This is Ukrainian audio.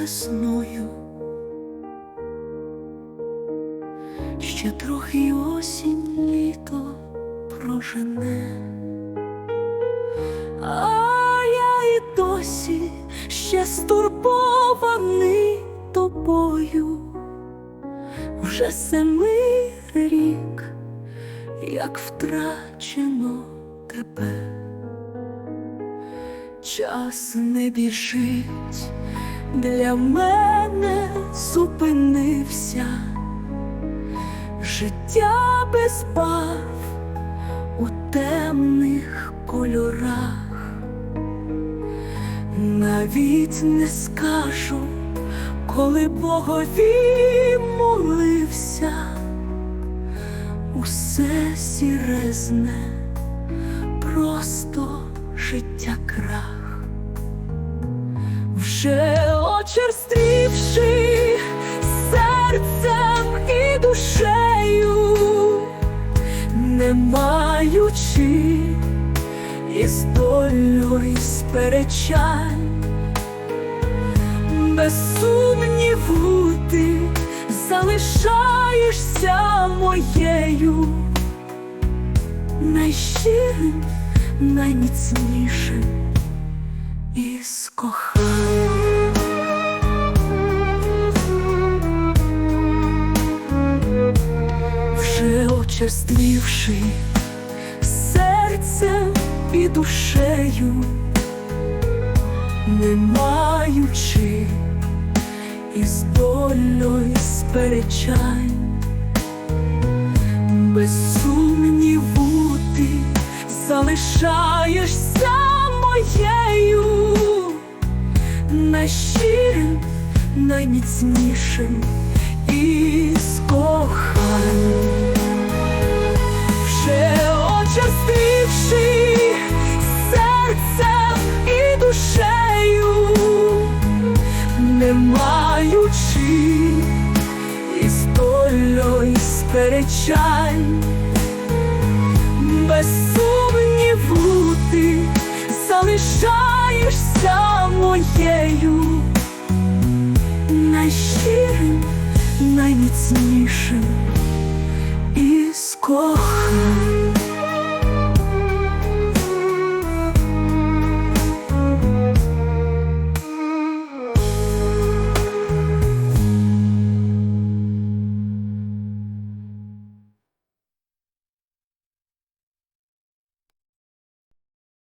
весною. Ще трохи осінь літо прожене, а я і досі ще стурбований тобою, вже семий рік, як втрачено тебе. Час не біжить, для мене зупинився. Життя без барв у темних кольорах, навіть не скажу, коли Богові молився, усе сірезне, життя крах. Вже очерствівши серцем і душею, не маючи із долею сперечань, без сумніву ти залишаєшся моєю найщирим, найміцнішим із кохань. Вже очерствівши серцем і душею, не маючи із долею сперечань, залишаєшся моєю найщирим, найміцнішим із кохань. Вже очастивши серцем і душею, не маючи долею сперечань, без моєю найщирим, найміцнішим із кохань.